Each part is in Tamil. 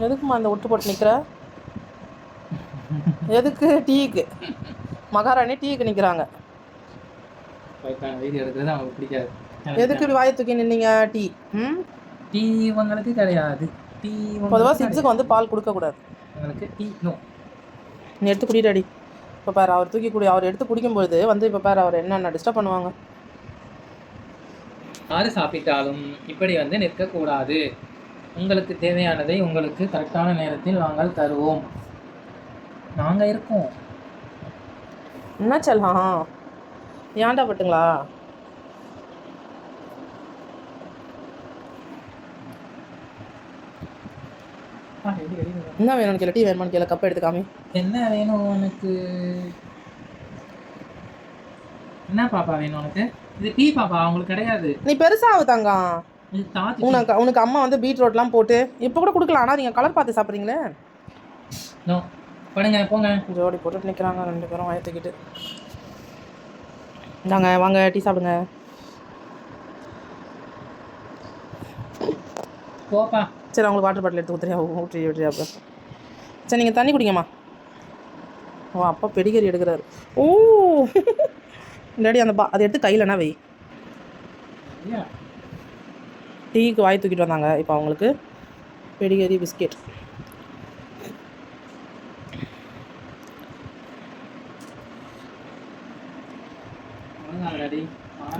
எதுக்குமா அந்த ஒட்டு போட்டு நிற்கிற எதுக்கு டீக்கு? மகாராணி டீக்கு நிற்கிறாங்க எதுக்கு வாயை தூக்கி நின்னீங்க டீ? ம்? டீ இவங்களுக்கு கிடையாது. டீ பொதுவாக சிக்ஸுக்கு வந்து பால் கொடுக்கக்கூடாது உங்களுக்கு டீ நோ நீ எடுத்து குடிடாடி இப்போ பாரு அவர் தூக்கி குடி அவர் எடுத்து குடிக்கும்பொழுது வந்து இப்போ பாரு அவர் என்னென்ன டிஸ்டர்ப் பண்ணுவாங்க? யாரு சாப்பிட்டாலும் இப்படி வந்து நிற்கக்கூடாது. உங்களுக்கு தேவையானதை உங்களுக்கு கரெக்டான நேரத்தில் நாங்கள் தருவோம். நாங்கள் இருக்கோம். என்ன செல்லாம் ஏன்டா பட்டுங்களா. என்ன வேணும்னு கேளு டீ வேணுமான்னு கேளு கப் எடுத்து காமி என்ன வேணும் உனக்கு? என்ன பாப்பா வேணும் உனக்கு? இது டீ பாப்பா உங்களுக்கு கிடையாது. நீ பெருசாக தங்கம். உனக்கு உனக்கு அம்மா வந்து பீட்ரூட்லாம் போட்டு இப்போ கூட கொடுக்கலாம். ஆனால் நீங்கள் கலர் பார்த்து சாப்பிட்றீங்களே? பண்ணுங்க போங்க. ஜோடி போட்டுட்டு நிற்கிறாங்க ரெண்டு பேரும் வாயை தூக்கிட்டு. இந்தாங்க வாங்க டீ சாப்பிடுங்க. போப்பா. சரி அவங்களுக்கு வாட்டர் பாட்டில் எடுத்து ஊற்றுறியா ஊற்றி விட்டுறியா அப்புறம் சரி நீங்கள் தண்ணி குடிங்கம்மா. ஓ அப்பா பெடிகரி எடுக்கிறாரு. ஓ இல்லாடி அந்த பா அதை எடுத்து கையிலனா வை. டீக்கு வாய் தூக்கிட்டு வந்தாங்க. இப்போ அவங்களுக்கு பெடிகரி பிஸ்கெட்.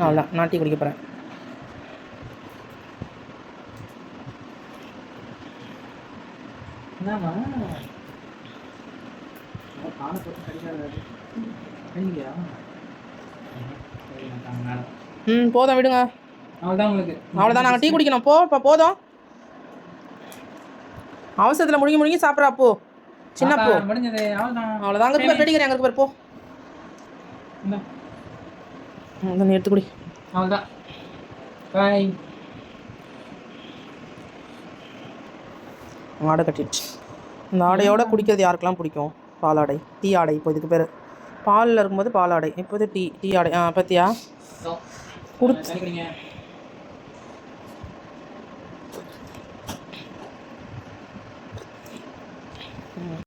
அவ்வளோதான் நான் டீ குடிக்க போகிறேன் ம் போதும் விடுங்க. அவ்வளோதான் உங்களுக்கு. அவ்வளோதான் நாங்கள் டீ குடிக்கணும். போ இப்போ போதும். அவசரத்தில் முழுங்கி முழுங்கி சாப்பிட்றா போ. சின்ன போ. அவ்வளோதான் அவ்வளோதான் அங்கே போய் பெடிகரி அங்கே பாரு, போ. எடுத்து குடி. அவ்வளோதான் பாய் ஆடை கட்டிடுச்சு. இந்த ஆடையோட குடிக்கிறது யாருக்கெல்லாம் பிடிக்கும்? பாலாடை. டீ ஆடை இப்போ இதுக்கு பேர். பாலில் இருக்கும்போது பாலாடை இப்போது டீ டீ ஆடை. ஆ பத்தியா? குடிச்சு